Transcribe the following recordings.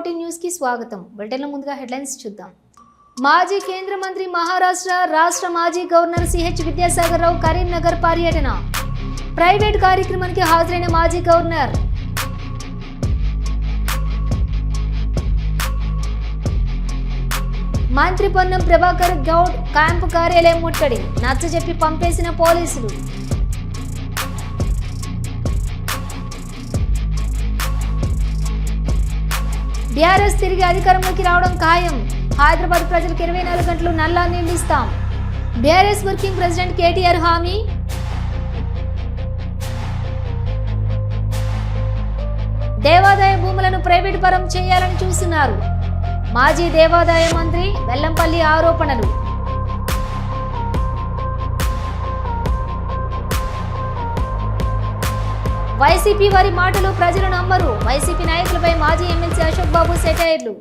Fourteen న్యూస్కి స్వాగతం. బులెటిన్లో ముందుగా హెడ్లైన్స్ చూద్దాం. మాజీ కేంద్ర మంత్రి మహారాష్ట్ర రాష్ట్ర మాజీ గవర్నర్ సిహెచ్ విద్యాసాగర్ రావు కరీంనగర్ పర్యటన. ప్రైవేట్ కార్యక్రమానికి హాజరైన మాజీ గవర్నర్. మంత్రి పొన్నం ప్రభాకర్ గౌడ్ క్యాంపు కార్యాలయం ముట్టడి. నచ్చజెప్పి పంపేసిన పోలీసులు. బీఆర్ఎస్ తిరిగి అధికారంలోకి రావడం ఖాయం. హైదరాబాద్ ప్రజలకు ఇరవై నాలుగు గంటలు నల్లా నిర్మిస్తాం బీఆర్ఎస్ వర్కింగ్ ప్రెసిడెంట్ కేటీఆర్ హామీ? దేవాదాయ భూములను ప్రైవేట్ పరం చేయాలని చూస్తున్నారు. మాజీ దేవాదాయ మంత్రి వెల్లంపల్లి ఆరోపణలు. వైసీపీ వారి మాటలు ప్రజలు నమ్మరు వైసీపీ నాయకులపై మాజీ ఎమ్మెల్సీ అశోక్ బాబు సెటైర్లు.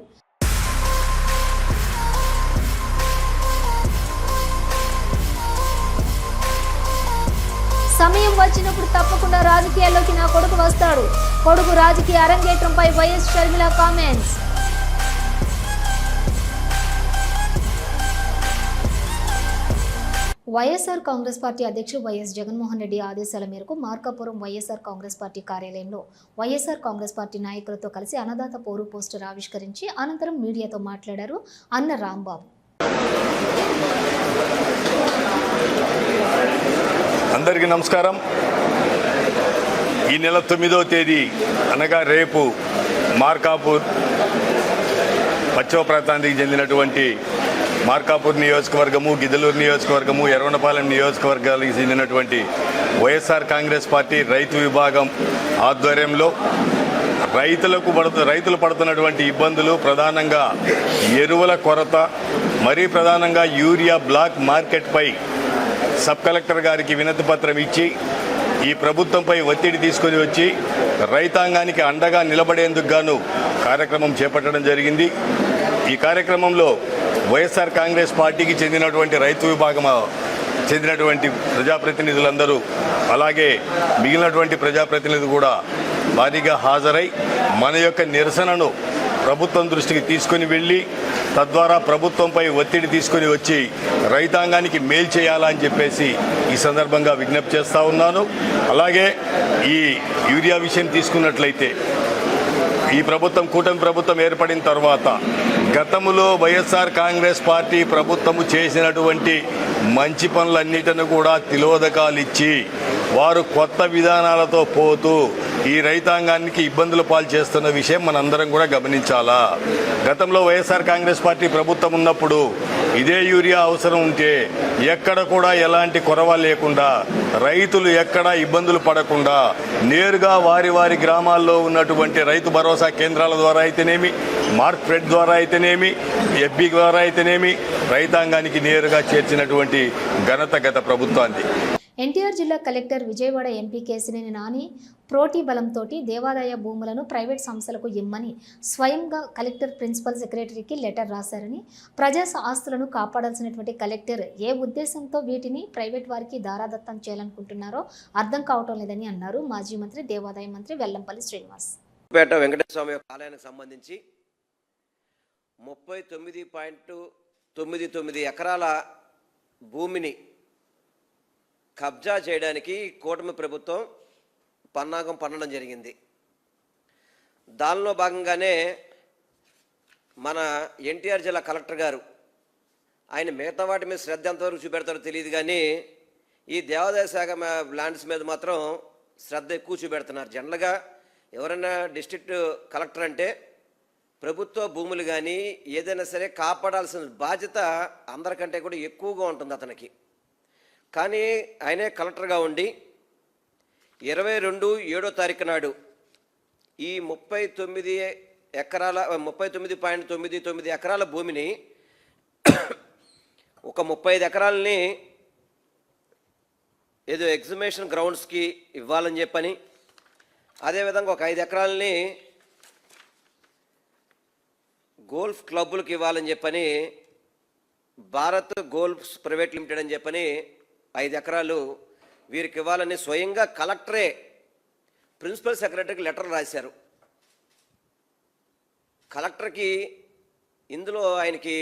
సమయం వచ్చినప్పుడు తప్పకుండా రాజకీయాల్లోకి నా కొడుకు వస్తాడు. కొడుకు రాజకీయ అరంగేట్రంపై YS Sharmila comments. YSR Congress party అధ్యక్షుడు వైఎస్ జగన్మోహన్ రెడ్డి ఆదేశాల మేరకు మార్కాపురం వైఎస్ఆర్ కాంగ్రెస్ పార్టీ కార్యాలయంలో వైఎస్ఆర్ కాంగ్రెస్ పార్టీ నాయకులతో కలిసి అన్నదాత పోరు పోస్టర్ ఆవిష్కరించి అనంతరం మీడియాతో మాట్లాడారు అన్న రాంబాబు. అందరికీ నమస్కారం. ఈ నెల తొమ్మిదవ తేదీ అనగా రేపు మార్కాపూర్ పశ్చిమ ప్రాంతానికి చెందినటువంటి మార్కాపూర్ నియోజకవర్గము గిద్దలూరు నియోజకవర్గము ఎర్రవనపాలెం నియోజకవర్గాలకు చెందినటువంటి వైఎస్ఆర్ కాంగ్రెస్ పార్టీ రైతు విభాగం ఆధ్వర్యంలో రైతులకు పడుతు రైతులు పడుతున్నటువంటి ఇబ్బందులు ప్రధానంగా ఎరువుల కొరత మరీ ప్రధానంగా యూరియా బ్లాక్ మార్కెట్పై సబ్ కలెక్టర్ గారికి వినతి పత్రం ఇచ్చి ఈ ప్రభుత్వంపై ఒత్తిడి తీసుకొని వచ్చి రైతాంగానికి అండగా నిలబడేందుకు గాను కార్యక్రమం చేపట్టడం జరిగింది. ఈ కార్యక్రమంలో వైఎస్ఆర్ కాంగ్రెస్ పార్టీకి చెందినటువంటి రైతు విభాగం చెందినటువంటి ప్రజాప్రతినిధులందరూ అలాగే మిగిలినటువంటి ప్రజాప్రతినిధులు కూడా భారీగా హాజరై మన యొక్క నిరసనను ప్రభుత్వం దృష్టికి తీసుకొని వెళ్ళి తద్వారా ప్రభుత్వంపై ఒత్తిడి తీసుకొని వచ్చి రైతాంగానికి మేలు చేయాలని చెప్పేసి ఈ సందర్భంగా విజ్ఞప్తి చేస్తూ ఉన్నాను. అలాగే ఈ యూరియా విషయం తీసుకున్నట్లయితే ఈ ప్రభుత్వం కూటమి ప్రభుత్వం ఏర్పడిన తర్వాత గతంలో వైఎస్ఆర్ కాంగ్రెస్ పార్టీ ప్రభుత్వము చేసినటువంటి మంచి పనులన్నిటిని కూడా తిలోదకాలిచ్చి వారు కొత్త విధానాలతో పోతూ ఈ రైతాంగానికి ఇబ్బందులు పాలు చేస్తున్న విషయం మనందరం కూడా గమనించాలా? గతంలో వైఎస్ఆర్ కాంగ్రెస్ పార్టీ ప్రభుత్వం ఉన్నప్పుడు ఇదే యూరియా అవసరం ఉంటే ఎక్కడ కూడా ఎలాంటి కొరవ లేకుండా రైతులు ఎక్కడ ఇబ్బందులు పడకుండా నేరుగా వారి వారి గ్రామాల్లో ఉన్నటువంటి రైతు భరోసా కేంద్రాల ద్వారా అయితేనేమి మార్కెట్ ద్వారా అయితేనేమి ఎఫ్బి ద్వారా అయితేనేమి రైతాంగానికి నేరుగా చేర్చినటువంటి ఘనత గత ప్రభుత్వానికి ఎన్టీఆర్ జిల్లా కలెక్టర్ విజయవాడ ఎంపీ కేసినేని నాని ప్రోటీ బలంతో దేవాదాయ భూములను ప్రైవేట్ సంస్థలకు ఇమ్మని స్వయంగా కలెక్టర్ ప్రిన్సిపల్ సెక్రటరీకి లెటర్ రాశారని ప్రజా ఆస్తులను కాపాడాల్సినటువంటి కలెక్టర్ ఏ ఉద్దేశంతో వీటిని ప్రైవేట్ వారికి దారాదత్తం చేయాలనుకుంటున్నారో అర్థం కావటం లేదని అన్నారు మాజీ మంత్రి దేవాదాయ మంత్రి వెల్లంపల్లి శ్రీనివాస్. పేట వెంకటేశ్వర స్వామి యొక్క ఆలయానికి సంబంధించి ముప్పై తొమ్మిది పాయింట్ తొమ్మిది తొమ్మిది ఎకరాల భూమిని కబ్జా చేయడానికి కూటమి ప్రభుత్వం పన్నాగం పన్నడం జరిగింది. దానిలో భాగంగానే మన ఎన్టీఆర్ జిల్లా కలెక్టర్ గారు ఆయన మిగతా వాటి మీద శ్రద్ధ ఎంతవరకు చూపెడతారో తెలియదు కానీ ఈ దేవాదాయ శాఖ ల్యాండ్స్ మీద మాత్రం శ్రద్ధ ఎక్కువ చూపెడుతున్నారు. జనరల్గా ఎవరైనా డిస్ట్రిక్ట్ కలెక్టర్ అంటే ప్రభుత్వ భూములు కానీ ఏదైనా సరే కాపాడాల్సిన బాధ్యత అందరికంటే కూడా ఎక్కువగా ఉంటుంది అతనికి. కానీ ఆయనే కలెక్టర్గా ఉండి ఇరవై రెండు ఏడో తారీఖు నాడు ఈ ముప్పై తొమ్మిది ఎకరాల ముప్పై తొమ్మిది పాయింట్ తొమ్మిది తొమ్మిది ఎకరాల భూమిని ఒక ముప్పై ఐదు ఎకరాలని ఏదో ఎగ్జిబిషన్ గ్రౌండ్స్కి ఇవ్వాలని చెప్పని అదేవిధంగా ఒక ఐదు ఎకరాలని గోల్ఫ్ క్లబ్బులకు ఇవ్వాలని చెప్పని భారత్ గోల్ఫ్స్ ప్రైవేట్ లిమిటెడ్ అని చెప్పని ఐదు ఎకరాలు వీరికి ఇవ్వాలని స్వయంగా కలెక్టరే ప్రిన్సిపల్ సెక్రటరీకి లెటర్ రాశారు. కలెక్టర్కి ఇందులో ఆయనకి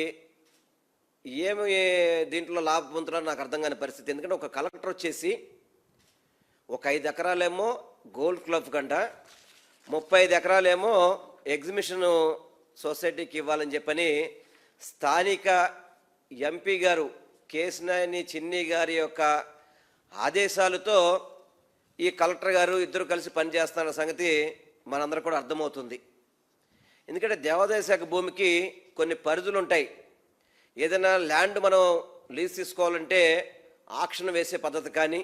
ఏమి దీంట్లో లాభం పొందుతున్నారో నాకు అర్థం కాని పరిస్థితి. ఎందుకంటే ఒక కలెక్టర్ వచ్చేసి ఒక ఐదు ఎకరాలేమో గోల్డ్ క్లబ్ కంట ముప్పై ఐదు ఎకరాలేమో ఎగ్జిబిషన్ సొసైటీకి ఇవ్వాలని చెప్పని స్థానిక ఎంపీ గారు కేసినాయని చిన్ని గారి యొక్క ఆదేశాలతో ఈ కలెక్టర్ గారు ఇద్దరు కలిసి పనిచేస్తున్న సంగతి మనందరూ కూడా అర్థమవుతుంది. ఎందుకంటే దేవాదాయ శాఖ భూమికి కొన్ని పరిధులు ఉంటాయి. ఏదైనా ల్యాండ్ మనం లీజ్ తీసుకోవాలంటే ఆక్షన్ వేసే పద్ధతి కానీ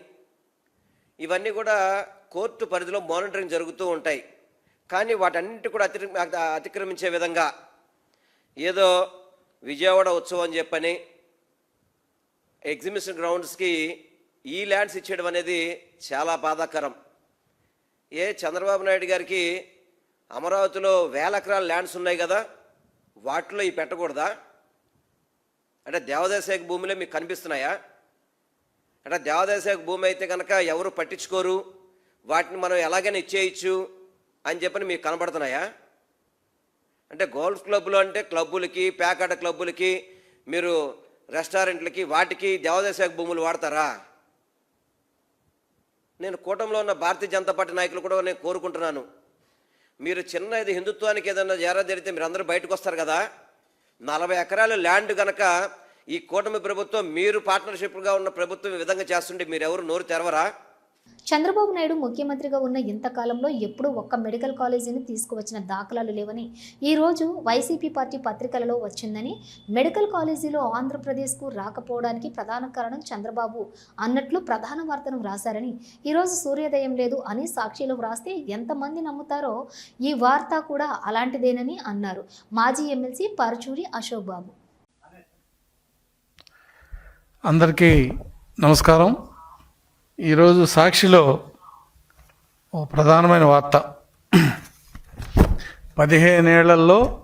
ఇవన్నీ కూడా కోర్టు పరిధిలో మానిటరింగ్ జరుగుతూ ఉంటాయి. కానీ వాటన్నిటి కూడా అతి అతిక్రమించే విధంగా ఏదో విజయవాడ ఉత్సవం అని చెప్పని ఎగ్జిబిషన్ గ్రౌండ్స్కి ఈ ల్యాండ్స్ ఇచ్చేయడం అనేది చాలా బాధాకరం. ఏ చంద్రబాబు నాయుడు గారికి అమరావతిలో వేల ఎకరాల ల్యాండ్స్ ఉన్నాయి కదా వాటిలో ఇవి పెట్టకూడదా? అంటే దేవాదాయ శాఖ భూమిలో మీకు కనిపిస్తున్నాయా? అంటే దేవాదాయ శాఖ భూమి అయితే కనుక ఎవరు పట్టించుకోరు? వాటిని మనం ఎలాగైనా ఇచ్చేయచ్చు అని చెప్పని మీకు కనబడుతున్నాయా? అంటే గోల్ఫ్ క్లబ్లు అంటే క్లబ్బులకి ప్యాకాట క్లబ్బులకి మీరు రెస్టారెంట్లకి వాటికి దేవాదాయ శాఖ భూములు వాడతారా? నేను కూటమిలో ఉన్న భారతీయ జనతా పార్టీ నాయకులు కూడా నేను కోరుకుంటున్నాను. మీరు చిన్న ఇది హిందుత్వానికి ఏదైనా జారా జరిగితే మీరు అందరూ బయటకు వస్తారు కదా? నలభై ఎకరాలు ల్యాండ్ కనుక ఈ కూటమి ప్రభుత్వం మీరు పార్ట్నర్షిప్గా ఉన్న ప్రభుత్వం ఈ విధంగా చేస్తుంటే మీరు ఎవరు నోరు తెరవరా? చంద్రబాబు నాయుడు ముఖ్యమంత్రిగా ఉన్న ఇంతకాలంలో ఎప్పుడూ ఒక్క మెడికల్ కాలేజీని తీసుకువచ్చిన దాఖలాలు లేవని ఈరోజు వైసీపీ పార్టీ పత్రికలలో వచ్చిందని మెడికల్ కాలేజీలో ఆంధ్రప్రదేశ్కు రాకపోవడానికి ప్రధాన కారణం చంద్రబాబు అన్నట్లు ప్రధాన వార్తను వ్రాశారని ఈరోజు సూర్యోదయం లేదు అని సాక్షిలో వ్రాస్తే ఎంతమంది నమ్ముతారో ఈ వార్త కూడా అలాంటిదేనని అన్నారు మాజీ ఎమ్మెల్సీ పరచూరి అశోక్ బాబు అందరికీ నమస్కారం. ఈరోజు సాక్షిలో ఓ ప్రధానమైన వార్త. పదిహేనేళ్ళలో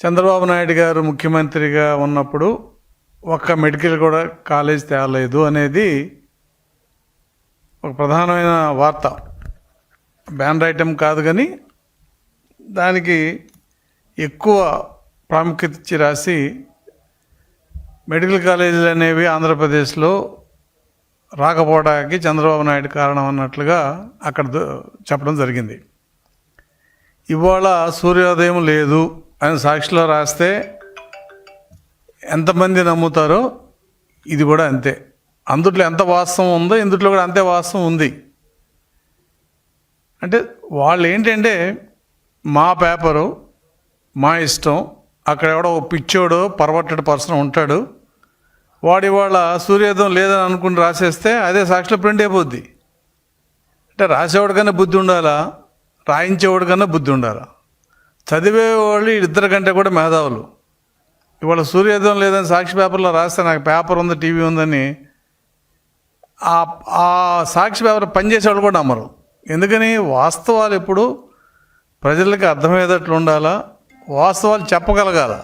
చంద్రబాబు నాయుడు గారు ముఖ్యమంత్రిగా ఉన్నప్పుడు ఒక్క మెడికల్ కూడా కాలేజ్ తేలేదు అనేది ఒక ప్రధానమైన వార్త. బ్యానర్ ఐటెం కాదు కానీ దానికి ఎక్కువ ప్రాముఖ్యత ఇచ్చి రాసి మెడికల్ కాలేజీలు అనేవి ఆంధ్రప్రదేశ్లో రాకపోవడానికి చంద్రబాబు నాయుడు కారణం అన్నట్లుగా అక్కడ చెప్పడం జరిగింది. ఇవాళ సూర్యోదయం లేదు అని సాక్షిలో రాస్తే ఎంతమంది నమ్ముతారో ఇది కూడా అంతే. అందుట్లో ఎంత వాస్తవం ఉందో ఇందుట్లో కూడా అంతే వాస్తవం ఉంది. అంటే వాళ్ళు ఏంటంటే మా పేపరు మా ఇష్టం అక్కడ ఎవడో పిచ్చోడో పిచ్చోడు పర్వట్టెడ్ పర్సన్ ఉంటాడు. వాడి వాళ్ళ సూర్యోదయం లేదని అనుకుని రాసేస్తే అదే సాక్షిలో ప్రింట్ అయిపోద్ది. అంటే రాసేవాడికన్నా బుద్ధి ఉండాలా? రాయించేవాడికన్నా బుద్ధి ఉండాలా? చదివేవాళ్ళు ఇద్దరి కంటే కూడా మేధావులు. ఇవాళ సూర్యోదయం లేదని సాక్షి పేపర్లో రాస్తే నాకు పేపర్ ఉంది టీవీ ఉందని ఆ ఆ సాక్షి పేపర్ పనిచేసేవాళ్ళు కూడా నమ్మరు. ఎందుకని? వాస్తవాలు ఎప్పుడు ప్రజలకి అర్థమయ్యేటట్లు ఉండాలా? వాస్తవాలు చెప్పగలగాల?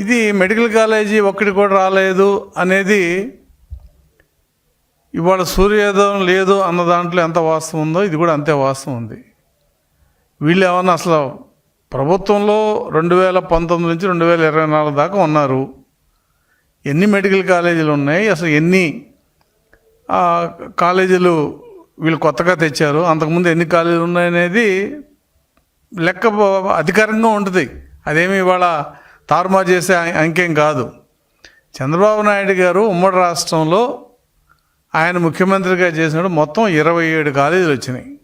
ఇది మెడికల్ కాలేజీ ఒక్కటి కూడా రాలేదు అనేది ఇవాళ సూర్యోదయం లేదు అన్న దాంట్లో ఎంత వాస్తవం ఉందో ఇది కూడా అంతే వాస్తవం ఉంది. వీళ్ళు ఏమన్నా అసలు ప్రభుత్వంలో రెండు వేల పంతొమ్మిది నుంచి రెండు వేల ఇరవై నాలుగు దాకా ఉన్నారు. ఎన్ని మెడికల్ కాలేజీలు ఉన్నాయి? అసలు ఎన్ని కాలేజీలు వీళ్ళు కొత్తగా తెచ్చారు? అంతకుముందు ఎన్ని కాలేజీలు ఉన్నాయనేది లెక్క అధికారంగా ఉంటుంది. అదేమి ఇవాళ తారుమారు చేసే అంకెం కాదు. చంద్రబాబు నాయుడు గారు ఉమ్మడి రాష్ట్రంలో ఆయన ముఖ్యమంత్రిగా చేసినప్పుడు మొత్తం ఇరవై ఏడు కాలేజీలు వచ్చినాయి.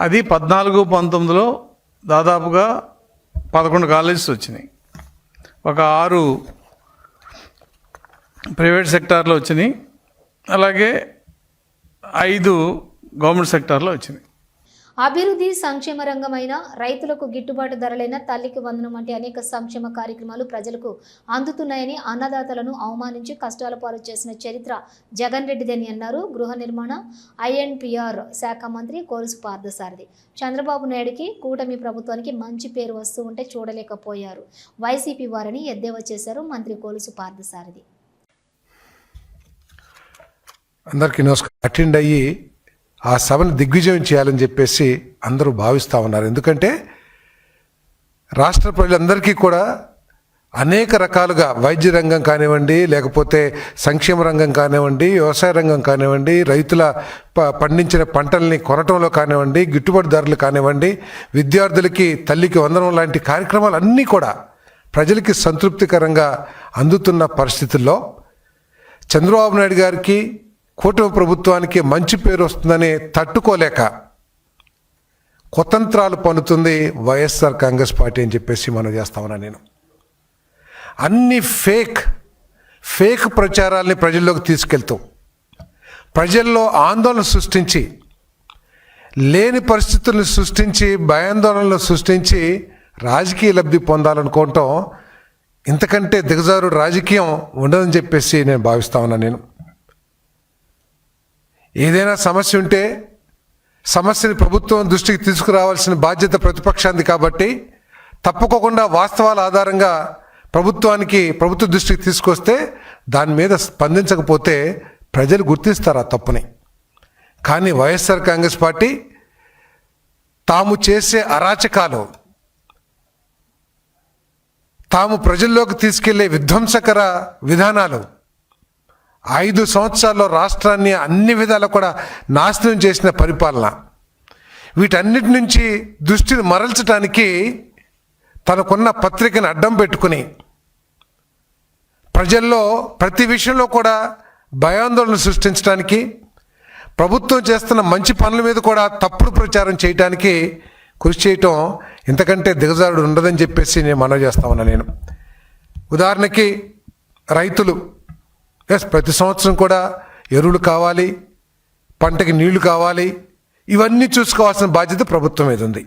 అది పద్నాలుగు పంతొమ్మిదిలో దాదాపుగా పదకొండు కాలేజెస్ వచ్చినాయి. ఒక ఆరు ప్రైవేట్ సెక్టార్లో వచ్చినాయి. అలాగే ఐదు గవర్నమెంట్ సెక్టార్లో వచ్చినాయి. అభివృద్ధి సంక్షేమ రంగమైన రైతులకు గిట్టుబాటు ధరలైన తల్లికి వందనం వంటి అనేక సంక్షేమ కార్యక్రమాలు ప్రజలకు అందుతున్నాయని అన్నదాతలను అవమానించి కష్టాల పాలు చేసిన చరిత్ర జగన్ రెడ్డిదని అన్నారు. గృహ నిర్మాణ ఐఎన్పిఆర్ శాఖ మంత్రి కోరుసు పార్థసారథి. చంద్రబాబు నాయుడుకి కూటమి ప్రభుత్వానికి మంచి పేరు వస్తూ ఉంటే చూడలేకపోయారు. వైసీపీ వారిని ఎద్దేవా చేశారు మంత్రి కోలుసు పార్థసారథి. అందరికీ నమస్కారం. అటెండ్ అయ్యి ఆ సభను దిగ్విజయం చేయాలని చెప్పేసి అందరూ భావిస్తూ ఉన్నారు. ఎందుకంటే రాష్ట్ర ప్రజలందరికీ కూడా అనేక రకాలుగా వైద్య రంగం కానివ్వండి లేకపోతే సంక్షేమ రంగం కానివ్వండి వ్యవసాయ రంగం కానివ్వండి రైతుల ప పండించిన పంటల్ని కొనటంలో కానివ్వండి గిట్టుబాటు ధరలు కానివ్వండి విద్యార్థులకి తల్లికి వందనం లాంటి కార్యక్రమాలు అన్నీ కూడా ప్రజలకి సంతృప్తికరంగా అందుతున్న పరిస్థితుల్లో చంద్రబాబు నాయుడు గారికి కూటమి ప్రభుత్వానికి మంచి పేరు వస్తుందని తట్టుకోలేక కుతంత్రాలు పన్నుతుంది వైఎస్ఆర్ కాంగ్రెస్ పార్టీ అని చెప్పేసి మనం చేస్తామన్నా నేను. అన్ని ఫేక్ ఫేక్ ప్రచారాల్ని ప్రజల్లోకి తీసుకెళ్తూ ప్రజల్లో ఆందోళన సృష్టించి లేని పరిస్థితులను సృష్టించి భయాందోళనలు సృష్టించి రాజకీయ లబ్ధి పొందాలనుకోవటం ఇంతకంటే దిగజారు రాజకీయం ఉండదని చెప్పేసి నేను భావిస్తా ఉన్నా నేను. ఏదైనా సమస్య ఉంటే సమస్యని ప్రభుత్వం దృష్టికి తీసుకురావాల్సిన బాధ్యత ప్రతిపక్షాంది కాబట్టి తప్పుకోకుండా వాస్తవాల ఆధారంగా ప్రభుత్వానికి ప్రభుత్వ దృష్టికి తీసుకొస్తే దాని మీద స్పందించకపోతే ప్రజలు గుర్తిస్తారు ఆ తప్పుని. కానీ వైఎస్ఆర్ కాంగ్రెస్ పార్టీ తాము చేసే అరాచకాలు తాము ప్రజల్లోకి తీసుకెళ్ళే విధ్వంసకర విధానాలు ఐదు సంవత్సరాల్లో రాష్ట్రాన్ని అన్ని విధాలు కూడా నాశనం చేసిన పరిపాలన. వీటన్నిటి నుంచి దృష్టిని మరల్చడానికి తనకున్న పత్రికను అడ్డం పెట్టుకుని ప్రజల్లో ప్రతి విషయంలో కూడా భయాందోళన సృష్టించడానికి ప్రభుత్వం చేస్తున్న మంచి పనుల మీద కూడా తప్పుడు ప్రచారం చేయడానికి కృషి చేయటం ఇంతకంటే దిగజారుడు ఉండదని చెప్పేసి నేను మనవి చేస్తా ఉన్నా నేను. ఉదాహరణకి రైతులు. ఎస్ ప్రతి సంవత్సరం కూడా ఎరువులు కావాలి పంటకి నీళ్ళు కావాలి. ఇవన్నీ చూసుకోవాల్సిన బాధ్యత ప్రభుత్వం మీద ఉంది.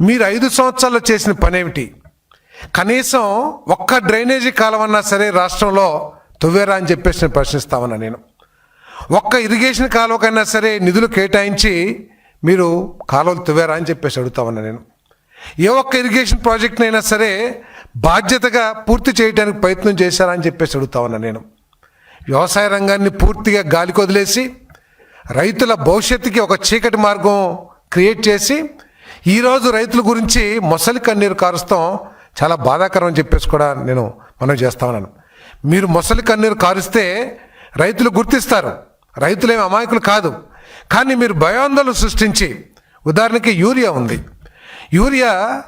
మీరు ఐదు సంవత్సరాల్లో చేసిన పనేమిటి? కనీసం ఒక్క డ్రైనేజీ కాలమన్నా సరే రాష్ట్రంలో తువ్వేరా అని చెప్పేసి నేను ప్రశ్నిస్తామన్నా నేను. ఒక్క ఇరిగేషన్ కాలువకైనా సరే నిధులు కేటాయించి మీరు కాలువలు తువ్వేరా అని చెప్పేసి అడుగుతామన్నా నేను. ఏ ఒక్క ఇరిగేషన్ ప్రాజెక్ట్నైనా సరే బాధ్యతగా పూర్తి చేయడానికి ప్రయత్నం చేశారా అని చెప్పేసి అడుగుతామన్నా నేను. వ్యవసాయ రంగాన్ని పూర్తిగా గాలికి వదిలేసి రైతుల భవిష్యత్తుకి ఒక చీకటి మార్గం క్రియేట్ చేసి ఈరోజు రైతుల గురించి మొసలి కన్నీరు కారుస్తాం. చాలా బాధాకరం అని చెప్పేసి కూడా నేను మనం చేస్తా ఉన్నాను. మీరు మొసలి కన్నీరు కారుస్తే రైతులు గుర్తిస్తారు. రైతులేమి అమాయకులు కాదు. కానీ మీరు భయాందోళన సృష్టించి ఉదాహరణకి యూరియా ఉంది. యూరియా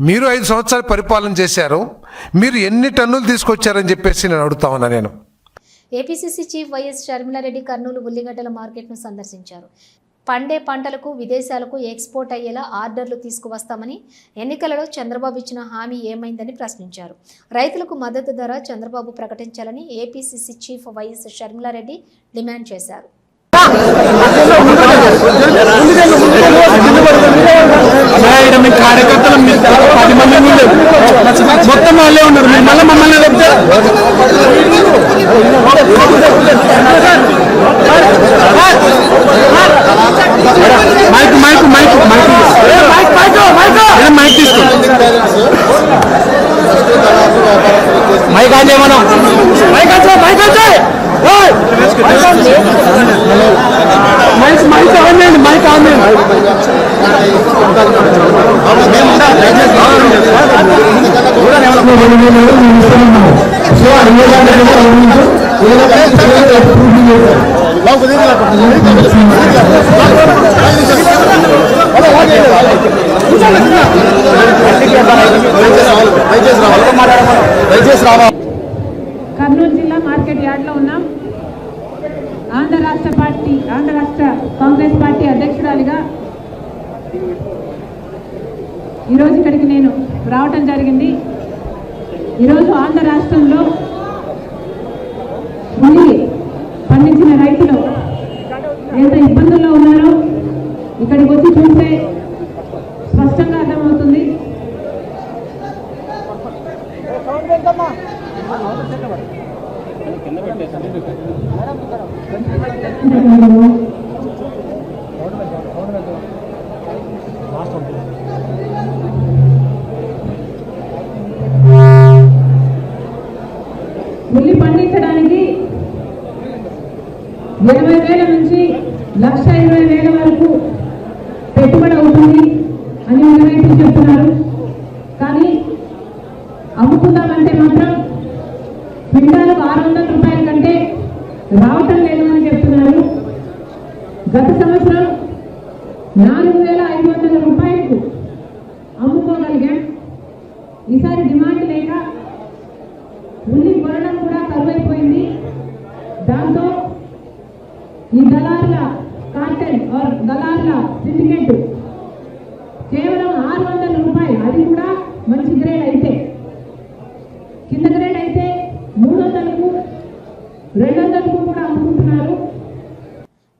మీరు ఐదు సంవత్సరాలు పరిపాలన చేశారు. మీరు ఎన్ని టన్నులు తీసుకొచ్చారని చెప్పేసి నేను అడుగుతా ఉన్నా నేను. APCC chief YS Sharmila Reddy Kurnool ఉల్లిగడ్డల మార్కెట్ను సందర్శించారు. పండే పంటలకు విదేశాలకు ఎక్స్పోర్ట్ అయ్యేలా ఆర్డర్లు తీసుకువస్తామని ఎన్నికలలో చంద్రబాబు ఇచ్చిన హామీ ఏమైందని ప్రశ్నించారు. రైతులకు మద్దతు ధర చంద్రబాబు ప్రకటించాలని APCC chief YS Sharmila Reddy demand చేశారు. మీ కార్యకర్తలు మీ పది మంది ముందు మొత్తం వాళ్ళే ఉన్నారు. మీరు మళ్ళీ మమ్మల్ని చెప్తే mic mic mic mic. Mic mic mic తీసుకో. మైక్ ఆన్ చేయమను మైక్ వచ్చే మైక్ వచ్చే మైక్ మైక్ ఆన్ చేయండి మైక్ ఆన్ చేయండి కర్నూలు జిల్లా మార్కెట్ యార్డ్లో ఉన్నాం ఆంధ్ర రాష్ట్ర పార్టీ ఆంధ్ర రాష్ట్ర కాంగ్రెస్ పార్టీ అధ్యక్షురాలిగా ఈరోజు ఇక్కడికి నేను రావటం జరిగింది. ఈరోజు ఆంధ్ర రాష్ట్రంలో ఉల్లి పండించిన రైతులు ఎంత ఇబ్బందుల్లో ఉన్నారో ఇక్కడికి వచ్చి చూస్తే స్పష్టంగా అర్థమవుతుంది ఉల్లి పండించడానికి ఇరవై వేల నుంచి లక్ష ఇరవై వేల వరకు పెట్టుబడి అవుతుంది అని రైతులు చెప్తున్నారు కానీ అమ్ముకుందామంటే మాత్రం క్వింటాలకు ఆరు వందల రూపాయల కంటే రావటం లేదు అని చెప్తున్నారు గత సంవత్సరం నాలుగు వేల ఐదు వందల రూపాయలకు అమ్ముకోగలిగాం ఈసారి డిమాండ్ లేక ఉల్లి కొనడం కూడా కరువైపోయింది దాంతో ఈ దళారుల కార్టెల్ ఆర్ దళారుల సిండికేట్ కేవలం ఆరు వందల రూపాయలు అది కూడా మంచి గ్రేడ్ అయితే కింద గ్రేడ్ అయితే మూడు వందలకు రెండు వందలకు కూడా అమ్ముకుంటున్నారు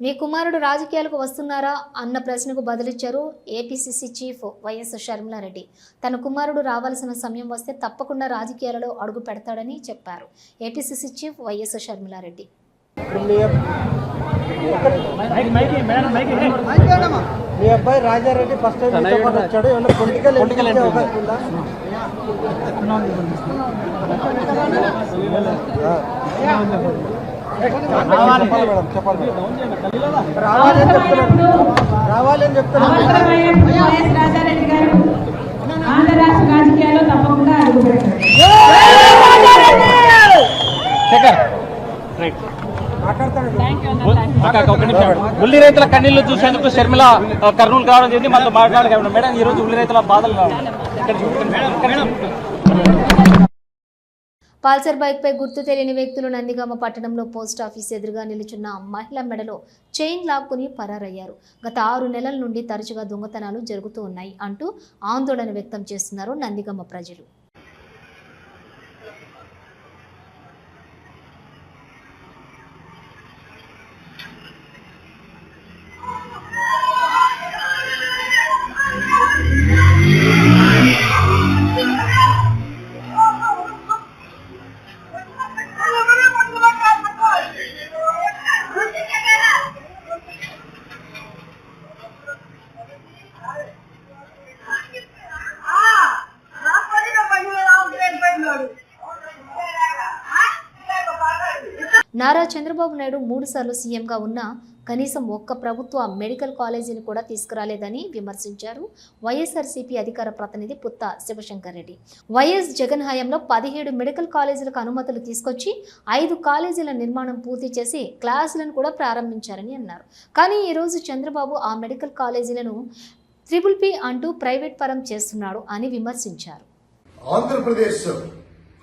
మీ కుమారుడు రాజకీయాలకు వస్తున్నారా అన్న ప్రశ్నకు బదులిచ్చారు ఏపీసీసీ చీఫ్ వైఎస్ షర్మిలారెడ్డి. తన కుమారుడు రావాల్సిన సమయం వస్తే తప్పకుండా రాజకీయాలలో అడుగు పెడతాడని చెప్పారు ఏపీసీసీ చీఫ్ వైఎస్ షర్మిలారెడ్డి. మీ అబ్బాయి రాజారెడ్డి ఫస్ట్ టైం వచ్చాడు. ఏమన్నా పొలిటికల్ పొలిటికల్ అవకాశం ఉందా? రావాలని రాజారెడ్డి గారు ఆంధ్ర రాష్ట్ర రాజకీయాల్లో తప్పకుండా ఉల్లి రైతుల కన్నీళ్ళు చూసేందుకు షర్మిల కర్నూలు కావడం జరిగింది. మనతో మాట్లాడగలం మేడం ఈ రోజు ఉల్లి రైతుల బాధలు ఇక్కడ చూపుతుంది. పాల్సర్ బైక్పై గుర్తు తెలియని వ్యక్తులు నందిగామ పట్టణంలో పోస్ట్ ఆఫీస్ ఎదురుగా నిలుచున్న మహిళ మెడలో చైన్ లాక్కుని పరారయ్యారు. గత ఆరు నెలల నుండి తరచుగా దొంగతనాలు జరుగుతూ ఉన్నాయి అంటూ ఆందోళన వ్యక్తం చేస్తున్నారు నందిగామ ప్రజలు. చంద్రబాబు నాయుడు మూడుసార్లు సీఎంగా ఉన్నా కనీసం ఒక్క ప్రభుత్వ మెడికల్ కాలేజీని కూడా తీసుకురాలేదని విమర్శించారు. వైఎస్ఆర్సీపీ అధికార ప్రతినిధి పుత్త శివశంకర్ రెడ్డి. వైఎస్ జగన్ హయాంలో పదిహేడు మెడికల్ కాలేజీలకు అనుమతులు తీసుకొచ్చి ఐదు కాలేజీల నిర్మాణం పూర్తి చేసి క్లాసులను కూడా ప్రారంభించారని అన్నారు. కానీ ఈరోజు చంద్రబాబు ఆ మెడికల్ కాలేజీలను త్రిబుల్ పి అంటూ ప్రైవేట్ పరం చేస్తున్నాడు అని విమర్శించారు. ఆంధ్రప్రదేశ్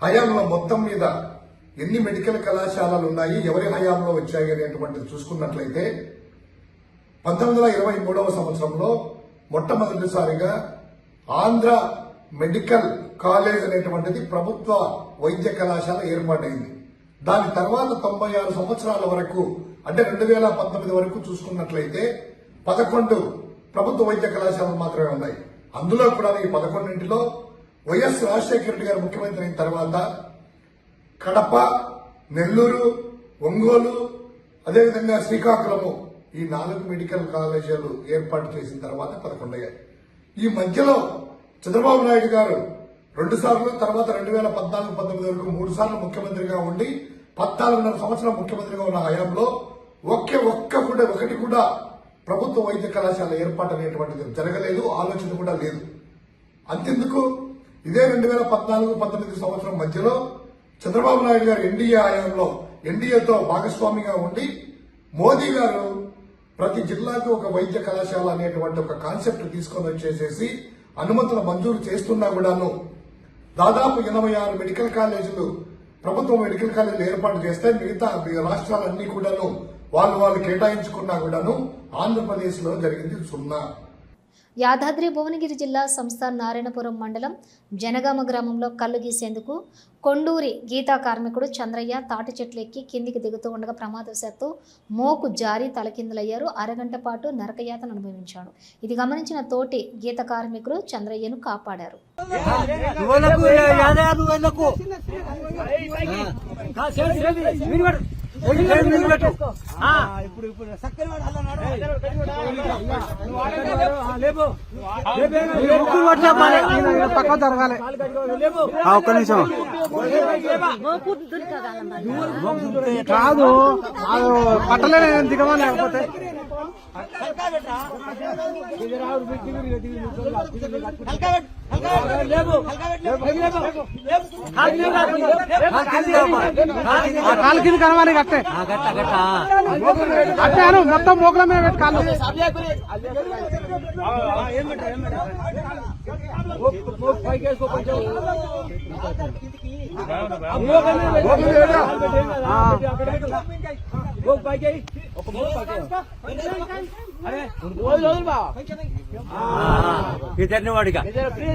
హయాంలో మొత్తం మీద ఎన్ని మెడికల్ కళాశాలలు ఉన్నాయి ఎవరి హయాంలో వచ్చాయి అనేటువంటిది చూసుకున్నట్లయితే పంతొమ్మిది వందల ఇరవై మూడవ సంవత్సరంలో మొట్టమొదటిసారిగా ఆంధ్ర మెడికల్ కాలేజ్ అనేటువంటిది ప్రభుత్వ వైద్య కళాశాల ఏర్పాటైంది. దాని తర్వాత తొంభై ఆరు సంవత్సరాల వరకు అంటే రెండు వేల పంతొమ్మిది వరకు చూసుకున్నట్లయితే పదకొండు ప్రభుత్వ వైద్య కళాశాలలు మాత్రమే ఉన్నాయి. అందులో కూడా ఈ పదకొండింటిలో వైఎస్ రాజశేఖర రెడ్డి గారు ముఖ్యమంత్రి అయిన తర్వాత కడప నెల్లూరు ఒంగోలు అదేవిధంగా శ్రీకాకుళము ఈ నాలుగు మెడికల్ కాలేజీలు ఏర్పాటు చేసిన తర్వాత పదకొండయ్యాయి. ఈ మధ్యలో చంద్రబాబు నాయుడు గారు రెండు సార్లు తర్వాత రెండు వేల పద్నాలుగు పంతొమ్మిది వరకు మూడు సార్లు ముఖ్యమంత్రిగా ఉండి పద్నాలుగున్నర సంవత్సరం ముఖ్యమంత్రిగా ఉన్న హయాంలో ఒకే ఒక్క కూడా ఒకటి కూడా ప్రభుత్వ వైద్య కళాశాల ఏర్పాటు అనేటువంటిది జరగలేదు ఆలోచన కూడా లేదు. అంతెందుకు? ఇదే రెండు వేల పద్నాలుగు పంతొమ్మిది సంవత్సరం మధ్యలో చంద్రబాబు నాయుడు గారు ఎన్డీఏ హయాంలో ఎన్డీఏతో భాగస్వామిగా ఉండి మోదీ గారు ప్రతి జిల్లాకు ఒక వైద్య కళాశాల అనేటువంటి ఒక కాన్సెప్ట్ తీసుకొని వచ్చేసేసి అనుమతులు మంజూరు చేస్తున్నా కూడాను దాదాపు ఎనభై ఆరు మెడికల్ కాలేజీలు ప్రభుత్వం మెడికల్ కాలేజీలు ఏర్పాటు చేస్తే మిగతా రాష్ట్రాలన్నీ కూడాను వాళ్ళు వాళ్ళు కేటాయించుకున్నా కూడాను ఆంధ్రప్రదేశ్లో జరిగింది సున్నా. యాదాద్రి భువనగిరి జిల్లా సంస్థ నారాయణపురం మండలం జనగామ గ్రామంలో కళ్ళు గీసేందుకు కొండూరి గీతా కార్మికుడు చంద్రయ్య తాటి చెట్లు ఎక్కి కిందికి దిగుతూ ఉండగా ప్రమాదవశాత్తు మోకు జారి తలకిందులయ్యారు. అరగంట పాటు నరకయాతను అనుభవించాడు. ఇది గమనించిన తోటి గీత కార్మికుడు చంద్రయ్యను కాపాడారు. ఇప్పుడు ఇప్పుడు పక్క జరగాలి ఒక్క నిమిషం కాదు పట్టలే దిగమని లేకపోతే కాలు కింద కనవాలి కట్టే కట్టాను మొత్తం మోకల మీద పెట్టి కాళ్ళు అట్టే చేతులు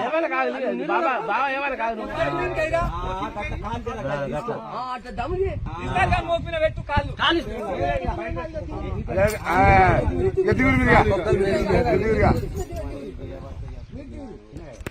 ఏమైనా కాదు బాబా బాబా ఏమైనా కాదు మోపిన పెట్టు కాలు కాలు ఎదుగురు ఎదుగురుగా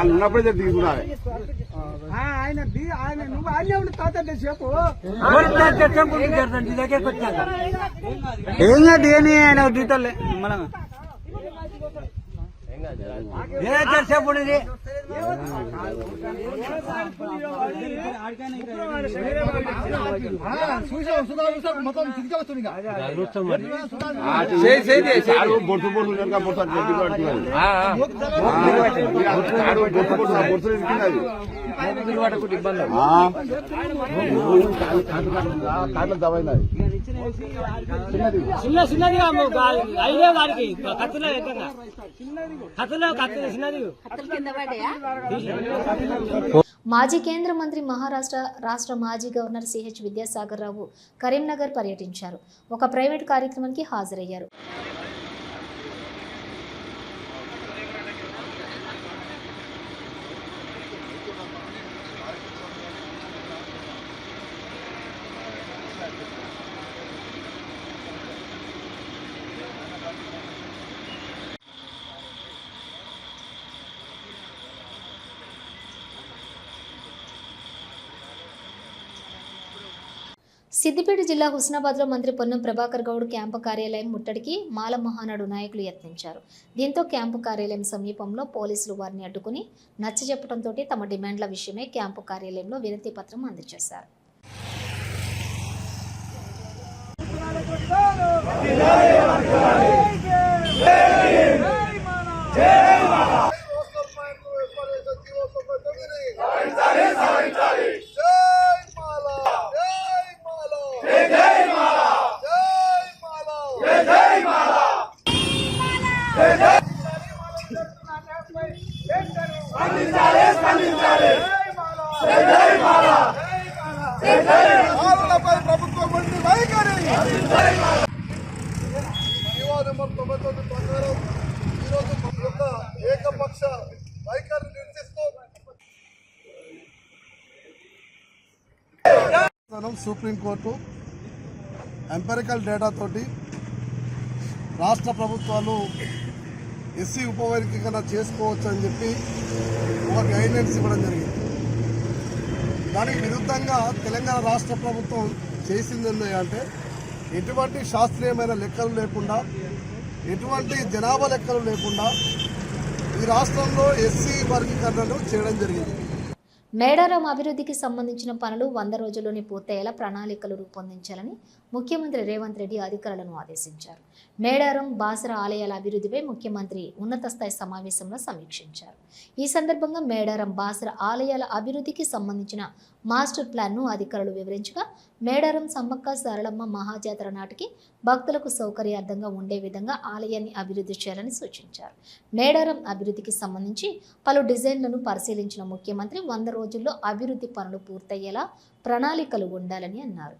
అన్నప్పుడే దిగుతున్నారు ఆయన ది- ఆయన నువ్వు ఆయన ఉండి తాతంటే చెప్పు ఏం కాదు ఏని ఆయన డీటెయిల్ మనం కాళ్ళ దవైనది చిన్న చిన్నది ఐదే వారికి కత్తిలో ఎక్కడ మాజీ కేంద్ర మంత్రి మహారాష్ట్ర రాష్ట్ర మాజీ గవర్నర్ సిహెచ్ విద్యాసాగర్ రావు కరీంనగర్ పర్యటించారు. ఒక ప్రైవేట్ కార్యక్రమానికి హాజరయ్యారు. సిద్దిపేట జిల్లా హుస్నాబాద్లో మంత్రి పొన్నం ప్రభాకర్ గౌడ్ క్యాంపు కార్యాలయం ముట్టడికి మాల మహానాడు నాయకులు యత్నించారు. దీంతో క్యాంపు కార్యాలయం సమీపంలో పోలీసులు వారిని అడ్డుకుని నచ్చజెప్పడంతో తమ డిమాండ్ల విషయమై క్యాంపు కార్యాలయంలో వినతి పత్రం అందజేశారు. ఏకపక్ష వైఖరి నిర్దిస్తూ సుప్రీంకోర్టు ఎంపెరికల్ డేటా తోటి రాష్ట్ర ప్రభుత్వాలు ఎస్సీ ఉపవర్గీకరణ చేసుకోవచ్చు అని చెప్పి ఒక గైడ్లైన్స్ ఇవ్వడం జరిగింది. దానికి విరుద్ధంగా తెలంగాణ రాష్ట్ర ప్రభుత్వం చేసింది అంటే ఎటువంటి శాస్త్రీయమైన లెక్కలు లేకుండా ఎటువంటి జనాభా లెక్కలు లేకుండా ఈ రాష్ట్రంలో ఎస్సీ వర్గీకరణను చేయడం జరిగింది. మేడారం అభివృద్ధికి సంబంధించిన పనులు వంద రోజుల్లోనే పూర్తయ్యేలా ప్రణాళికలు రూపొందించాలని ముఖ్యమంత్రి రేవంత్ రెడ్డి అధికారులను ఆదేశించారు. మేడారం బాసర ఆలయాల అభివృద్ధిపై ముఖ్యమంత్రి ఉన్నత స్థాయి సమావేశంలో సమీక్షించారు. ఈ సందర్భంగా మేడారం బాసర ఆలయాల అభివృద్ధికి సంబంధించిన మాస్టర్ ప్లాన్ను అధికారులు వివరించగా మేడారం సమ్మక్క సరళమ్మ మహాజాతర నాటికి భక్తులకు సౌకర్యార్థంగా ఉండే విధంగా ఆలయాన్ని అభివృద్ధి చేయాలని సూచించారు. మేడారం అభివృద్ధికి సంబంధించి పలు డిజైన్లను పరిశీలించిన ముఖ్యమంత్రి వంద రోజుల్లో అభివృద్ధి పనులు పూర్తయ్యేలా ప్రణాళికలు ఉండాలని అన్నారు.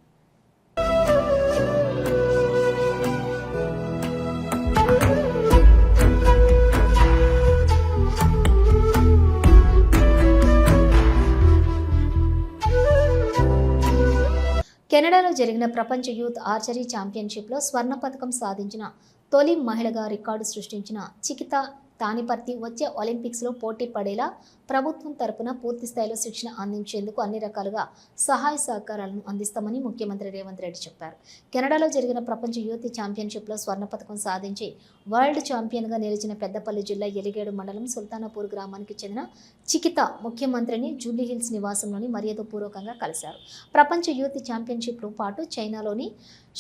కెనడాలో జరిగిన ప్రపంచ యూత్ ఆర్చరీ ఛాంపియన్షిప్లో స్వర్ణ పథకం సాధించిన తొలి మహిళగా రికార్డు సృష్టించిన చికిత తానిపర్తి వచ్చే ఒలింపిక్స్లో పోటీ పడేలా ప్రభుత్వం తరపున పూర్తి స్థాయిలో శిక్షణ అందించేందుకు అన్ని రకాలుగా సహాయ సహకారాలను అందిస్తామని ముఖ్యమంత్రి రేవంత్ రెడ్డి చెప్పారు. కెనడాలో జరిగిన ప్రపంచ యూత్ ఛాంపియన్షిప్లో స్వర్ణ పథకం సాధించి వరల్డ్ ఛాంపియన్గా నిలిచిన పెద్దపల్లి జిల్లా ఎలిగేడు మండలం సుల్తానాపూర్ గ్రామానికి చెందిన చికిత ముఖ్యమంత్రిని జూబ్లీహిల్స్ నివాసంలోని మర్యాదపూర్వకంగా కలిశారు. ప్రపంచ యూత్ ఛాంపియన్షిప్తో పాటు చైనాలోని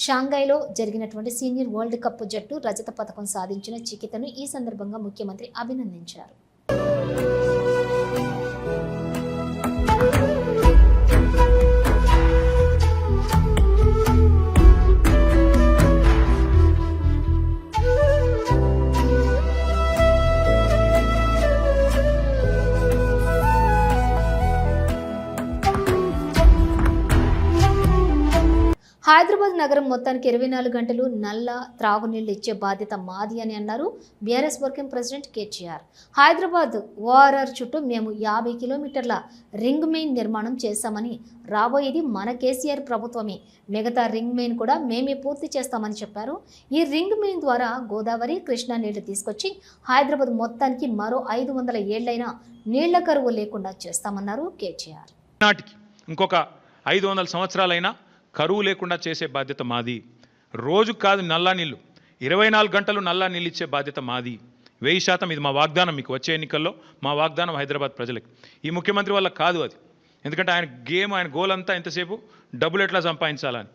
షాంఘైలో జరిగినటువంటి సీనియర్ వరల్డ్ కప్ జట్టు రజత పథకం సాధించిన చికితను ఈ సందర్భంగా ముఖ్యమంత్రి అభినందించారు. హైదరాబాద్ నగరం మొత్తానికి ఇరవై నాలుగు గంటలు నల్ల త్రాగునీళ్ళు ఇచ్చే బాధ్యత మాది అని అన్నారు BRS working president KTR. Hyderabad ORR చుట్టూ మేము యాభై కిలోమీటర్ల రింగ్ మెయిన్ నిర్మాణం చేశామని రాబోయేది మన కేసీఆర్ ప్రభుత్వమే. మిగతా రింగ్ మెయిన్ కూడా మేమే పూర్తి చేస్తామని చెప్పారు. ఈ రింగ్ మెయిన్ ద్వారా గోదావరి కృష్ణా నీళ్ళు తీసుకొచ్చి హైదరాబాద్ మొత్తానికి మరో ఐదు వందల ఏళ్ళైన నీళ్ళ కరువు లేకుండా చేస్తామన్నారు కేటీఆర్. నాటికి ఇంకొక ఐదు వందల సంవత్సరాలైనా కరువు లేకుండా చేసే బాధ్యత మాది. రోజు కాదు నల్లా నీళ్ళు. ఇరవై నాలుగు గంటలు నల్లా నీళ్ళు ఇచ్చే బాధ్యత మాది. వెయ్యి శాతం ఇది మా వాగ్దానం మీకు వచ్చే ఎన్నికల్లో మా వాగ్దానం హైదరాబాద్ ప్రజలకు. ఈ ముఖ్యమంత్రి వల్ల కాదు అది. ఎందుకంటే ఆయన గేమ్ ఆయన గోల్ అంతా ఎంతసేపు డబ్బులు ఎట్లా సంపాదించాలని.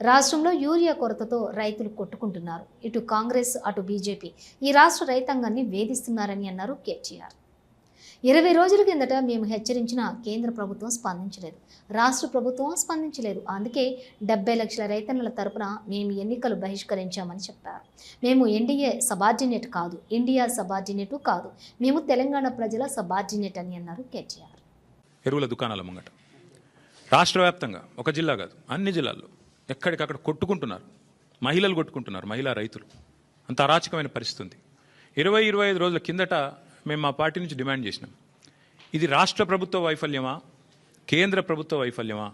రాష్ట్రంలో యూరియా కొరతతో రైతులు కొట్టుకుంటున్నారు. ఇటు కాంగ్రెస్ అటు బీజేపీ. ఈ రాష్ట్ర రైతాంగాన్ని వేధిస్తున్నారని అన్నారు కేటీఆర్. ఇరవై రోజుల కిందట మేము హెచ్చరించిన కేంద్ర ప్రభుత్వం స్పందించలేదు. రాష్ట్ర ప్రభుత్వం స్పందించలేదు. అందుకే డెబ్బై లక్షల రైతన్నుల తరపున మేము ఎన్నికలు బహిష్కరించామని చెప్పారు. మేము ఎన్డీఏ సబార్డినేట్ కాదు ఇండియా సబార్డినేట్ కాదు. మేము తెలంగాణ ప్రజల సబార్డినేట్ అని అన్నారు కేటీఆర్. ఎరువుల దుకాణాల ముంగట. రాష్ట్ర వ్యాప్తంగా ఒక జిల్లా కాదు అన్ని జిల్లాల్లో ఎక్కడికక్కడ కొట్టుకుంటున్నారు. మహిళలు కొట్టుకుంటున్నారు మహిళా రైతులు. అంత అరాచకమైన పరిస్థితి ఉంది. ఇరవై ఇరవై ఐదు రోజుల కిందట మేము మా పార్టీ నుంచి డిమాండ్ చేసినాం. ఇది రాష్ట్ర ప్రభుత్వ వైఫల్యమా? కేంద్ర ప్రభుత్వ వైఫల్యమా?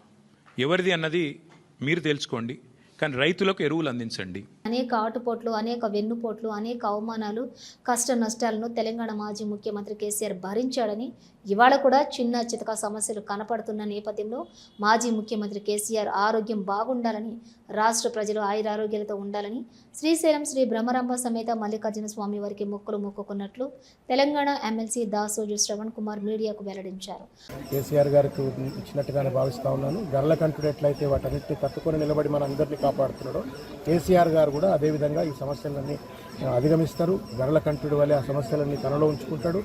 ఎవరిది అన్నది మీరు తెలుసుకోండి. కానీ రైతులకు ఎరువులు అందించండి. అనేక ఆటుపోట్లు అనేక వెన్నుపోట్లు అనేక అవమానాలు కష్ట నష్టాలను తెలంగాణ మాజీ ముఖ్యమంత్రి కేసీఆర్ భరించాడని ఇవాళ కూడా చిన్న చితక సమస్యలు కనపడుతున్న నేపథ్యంలో మాజీ ముఖ్యమంత్రి కేసీఆర్ ఆరోగ్యం బాగుండాలని రాష్ట్ర ప్రజలు ఆయురారోగ్యాలతో ఉండాలని శ్రీశైలం శ్రీ బ్రహ్మరాంబ సమేత మల్లికార్జున స్వామి వారికి మొక్కులు మొక్కుకున్నట్లు తెలంగాణ ఎమ్మెల్సీ దాసోజు శ్రవణ్ కుమార్ మీడియాకు వెల్లడించారు. కేసీఆర్ గారికి ఇచ్చినట్టుగానే భావిస్తా ఉన్నాను. గర్ల కంటుడు ఎట్లయితే వాటన్నిటిని తట్టుకొని నిలబడి మన అందరినీ కాపాడుతున్నాడో. కేసీఆర్ గారు కూడా అదేవిధంగా ఈ సమస్యలన్నీ అధిగమిస్తారు. గర్ల కంటుడు వల్లే ఆ సమస్యలన్నీ తనలో ఉంచుకుంటాడు.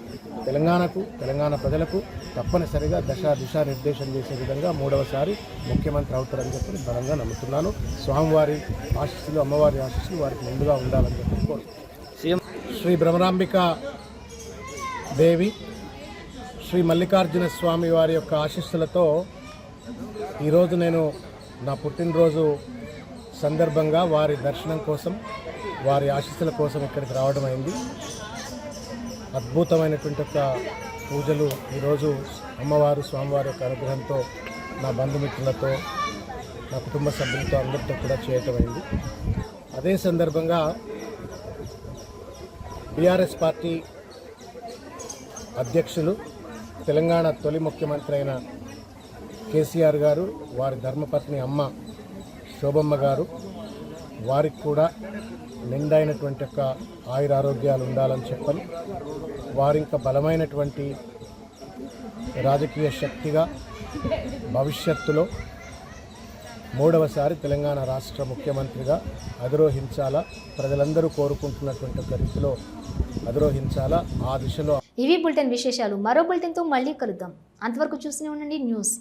తెలంగాణకు తెలంగాణ ప్రజలకు తప్పనిసరిగా దశ దిశ నిర్దేశం చేసే విధంగా మూడవసారి ముఖ్యమంత్రి అవుతారని చెప్పి బలంగా నమ్ముతున్నాను. స్వామివారి ఆశీస్సులు అమ్మవారి ఆశీస్సులు వారికి ముందుగా ఉండాలని చెప్పి సీఎం శ్రీ భ్రమరాంబిక దేవి శ్రీ మల్లికార్జున స్వామి వారి యొక్క ఆశీస్సులతో ఈరోజు నేను నా పుట్టినరోజు సందర్భంగా వారి దర్శనం కోసం వారి ఆశీస్సుల కోసం ఇక్కడికి రావడం అయింది. అద్భుతమైనటువంటి ఒక పూజలు ఈరోజు అమ్మవారు స్వామివారి యొక్క అనుగ్రహంతో నా బంధుమిత్రులతో నా కుటుంబ సభ్యులతో అందరితో కూడా చేయటమైంది అదే సందర్భంగా బీఆర్ఎస్ పార్టీ అధ్యక్షులు తెలంగాణ తొలి ముఖ్యమంత్రి అయిన కేసీఆర్ గారు వారి ధర్మపత్ని అమ్మ శోభమ్మ గారు వారికి కూడా నిండైనటువంటి యొక్క ఆయుర ఆరోగ్యాలు ఉండాలని చెప్పని వారింక ఇంకా బలమైనటువంటి రాజకీయ శక్తిగా భవిష్యత్తులో మూడవసారి తెలంగాణ రాష్ట్ర ముఖ్యమంత్రిగా అధిరోహించాలా ప్రజలందరూ కోరుకుంటున్నటువంటి ఒక రీతిలో అధిరోహించాలా ఆ దిశలో ఇవి బులెటిన్ విశేషాలు. మరో బులెటిన్తో మళ్ళీ కలుద్దాం. అంతవరకు చూస్తూనే ఉండండి న్యూస్.